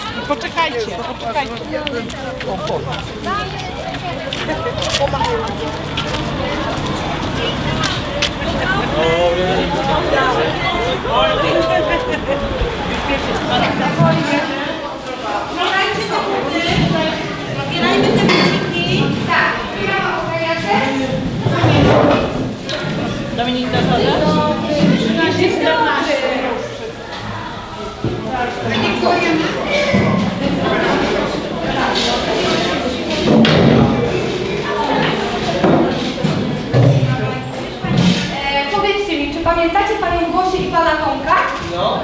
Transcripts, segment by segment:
wszystkich. Poczekajcie, poczekajcie. Zbierajmy te buty, zbierajmy te buciki. Tak, zbieramy okajaczek. Dominik, do 13, 14. Tomka? No.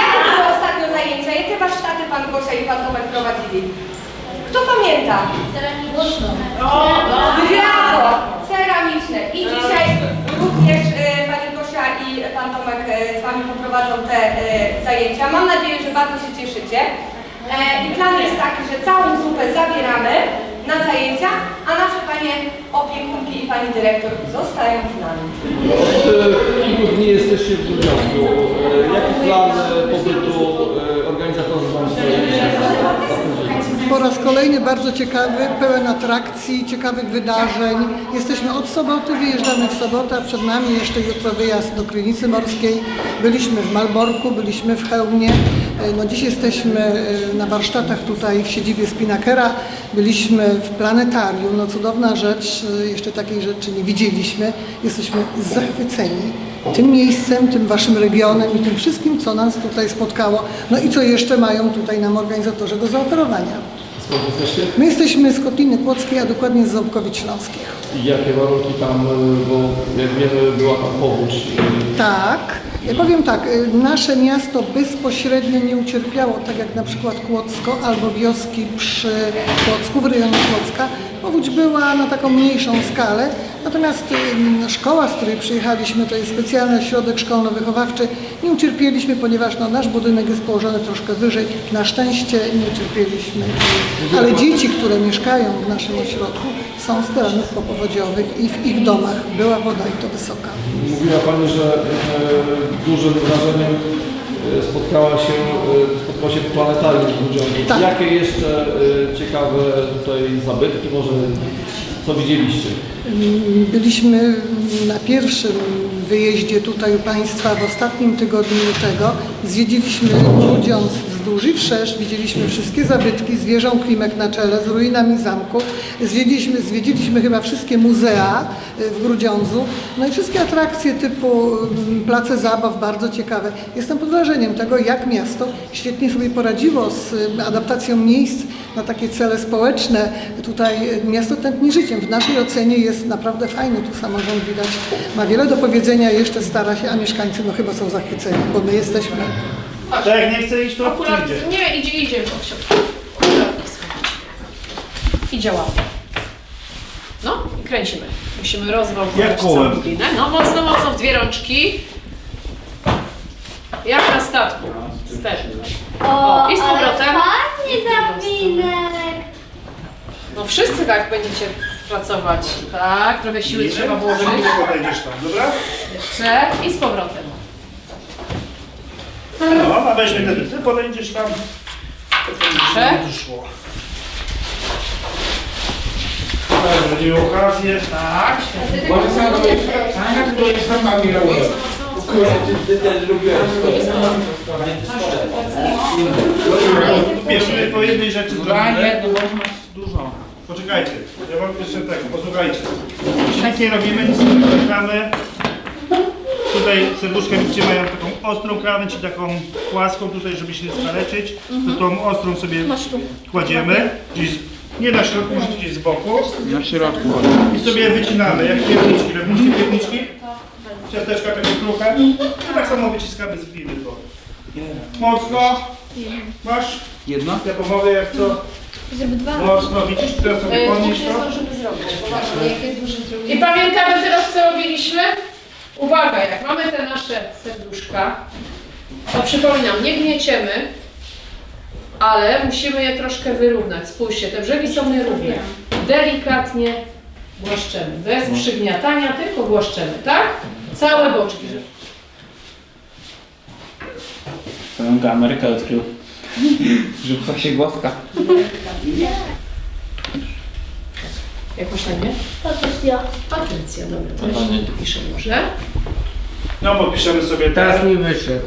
Jakie były ostatnio zajęcia? Jakie warsztaty Pan Gosia i Pan Tomek prowadzili? Kto pamięta? Brawo! Ceramiczne. I dzisiaj również e, Pani Gosia i Pan Tomek e, z Wami poprowadzą te e, zajęcia. Mam nadzieję, że bardzo się cieszycie. E, I plan jest taki, że całą grupę zabieramy na zajęcia, a nasze Panie opiekunki i Pani Dyrektor zostają z nami. Kilku dni jesteście w Grudziądzu. E, Jaki plan e, pobytu e, organizatorzy Wam Po raz kolejny bardzo ciekawy, pełen atrakcji, ciekawych wydarzeń. Jesteśmy od soboty, wyjeżdżamy w sobotę, a przed nami jeszcze jutro wyjazd do Krynicy Morskiej. Byliśmy w Malborku, byliśmy w Chełmie. No dziś jesteśmy na warsztatach tutaj w siedzibie Spinakera. Byliśmy w planetarium. No cudowna rzecz, jeszcze takiej rzeczy nie widzieliśmy. Jesteśmy zachwyceni tym miejscem, tym waszym regionem i tym wszystkim, co nas tutaj spotkało. No i co jeszcze mają tutaj nam organizatorzy do zaoferowania. Skąd jesteście? My jesteśmy z Kotliny Kłodzkiej, a dokładnie z Ząbkowic Śląskich. I jakie warunki tam, e, bo jak wiemy była tam powódź. e, Tak. Ja powiem tak, y, nasze miasto bezpośrednio nie ucierpiało, tak jak na przykład Kłodzko albo wioski przy Kłodzku, w rejonie Kłodzka. Powódź była na taką mniejszą skalę, natomiast szkoła, z której przyjechaliśmy, to jest specjalny ośrodek szkolno-wychowawczy, nie ucierpieliśmy, ponieważ no, nasz budynek jest położony troszkę wyżej. Na szczęście nie ucierpieliśmy. Ale dzieci, które mieszkają w naszym ośrodku, są z terenów popowodziowych i w ich domach była woda i to wysoka. Mówiła Pani, że e, dużym wrażeniem e, spotkała się, e, spotkało się planetarium w Grudziądzu. Tak. Jakie jeszcze ciekawe tutaj zabytki, może co widzieliście? Byliśmy na pierwszym wyjeździe tutaj u Państwa w ostatnim tygodniu lutego. Zwiedziliśmy Grudziądz wzdłuż i wszerz, widzieliśmy wszystkie zabytki z wieżą Klimek na czele, z ruinami zamku. Zwiedziliśmy, zwiedziliśmy chyba wszystkie muzea y, w Grudziądzu. No i wszystkie atrakcje typu mm, place zabaw, bardzo ciekawe. Jestem pod wrażeniem tego, jak miasto świetnie sobie poradziło z y, adaptacją miejsc na takie cele społeczne. Tutaj y, miasto tętni życiem. W naszej ocenie jest naprawdę fajny. Tu samorząd widać ma wiele do powiedzenia, jeszcze stara się, a mieszkańcy no chyba są zachwyceni, bo my jesteśmy. Tak, jak nie chce iść, to Akurat idzie. nie, idzie, idzie. Asiu. Akurat. I działamy. No i kręcimy. Musimy Jak rozwałkować kołem. całą linę. No mocno, mocno w dwie rączki. Jak na statku. Ster. O, i z powrotem. Fajnie zawinek. No wszyscy tak będziecie pracować. Tak, trochę siły trzeba włożyć. Nie podejdziesz tam, dobra? Jeszcze i z powrotem. No, a weźmy ten, ty podejdziesz tam. Proszę. To szło. Tak, Będzie okazję, tak. Wiesz, tutaj po jednej rzeczy zrobimy. Dużo. Poczekajcie, ja mam jeszcze tego, posłuchajcie. Nic nie robimy, nic nie nagramy. Tutaj serduszka widzicie mają ostrą krawędź i taką płaską tutaj, żeby się nie skaleczyć. To tą ostrą sobie kładziemy. Gdzieś nie na środku, może gdzieś z boku. Na środku. I sobie wycinamy, jak pierniczki. Robiliście pierniczki? Ciasteczka takie kruche. I tak samo wyciskamy z gliny to. Mocno. Masz? Jedno? Ja pomogę jak co. Mocno, widzisz? Teraz sobie podnieś to. I pamiętamy teraz, co robiliśmy? Uwaga, jak mamy te nasze serduszka, to przypominam, nie gnieciemy, ale musimy je troszkę wyrównać. Spójrzcie, te brzegi są nierówne. Delikatnie głaszczemy. Bez przygniatania, tylko głaszczemy, tak? Całe boczki. Pamiątka Amerykę odkrył. Rzuca się głaska. Jak masz na imię? Patrycja. Patrycja, dobra, to jeszcze tu piszę może. No bo piszemy sobie Teraz tak. mi wyszedł.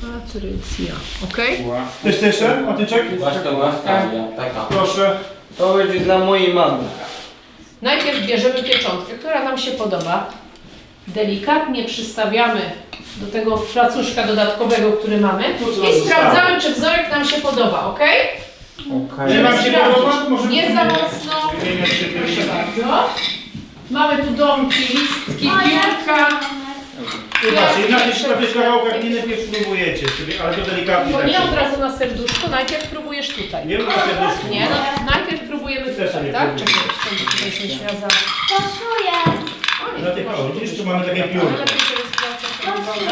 Patrycja, okej? Ktoś chce jeszcze? Patyczek? Głaska, głaska. Taka. Proszę. To będzie dla mojej mamy. Najpierw bierzemy pieczątkę, która nam się podoba. Delikatnie przystawiamy do tego placuszka dodatkowego, który mamy i sprawdzamy, czy wzorek nam się podoba, ok? Okej. Nie wam się podoba? Możemy Nie za mocno. wymieniać się tym. Proszę bardzo. Mamy tu domki, listki, piórka. Zobaczcie, i na tych, na tych kawałkach gliny pierw próbujecie sobie, ale to delikatnie Bo tak. nie od razu na serduszko, najpierw próbujesz tutaj. Nie serduszku. Nie, no, najpierw próbujemy Też tutaj, sobie tak? próbuję. Czekaj, tutaj się świaza. Pasuje. Na tych, o, widzisz, tu mamy takie piórko. lepiej sobie to wygląda.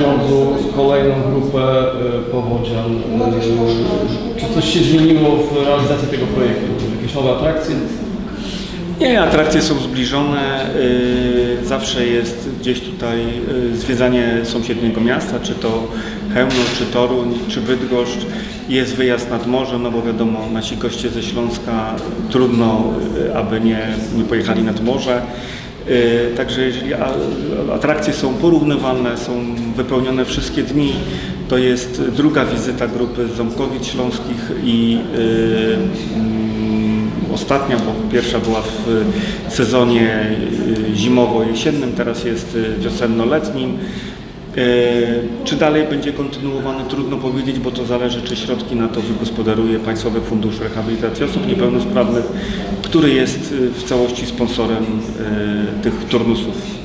Rządzu kolejną grupę y, powodzian. Y, Czy coś się zmieniło w realizacji tego projektu? Jakieś nowe atrakcje? Nie, atrakcje są zbliżone. y, Zawsze jest gdzieś tutaj zwiedzanie sąsiedniego miasta, czy to Chełmno, czy Toruń, czy Bydgoszcz. Jest wyjazd nad morze, no bo wiadomo, nasi goście ze Śląska trudno, aby nie, nie pojechali nad morze. Y, Także jeżeli atrakcje są porównywalne, są wypełnione wszystkie dni, to jest druga wizyta grupy Ząbkowic Śląskich i y, mm, ostatnia, bo pierwsza była w sezonie y, zimowo-jesiennym, teraz jest wiosenno-letnim. Y, Czy dalej będzie kontynuowane? Trudno powiedzieć, bo to zależy, czy środki na to wygospodaruje Państwowy Fundusz Rehabilitacji Osób Niepełnosprawnych, który jest y, w całości sponsorem y, tych turnusów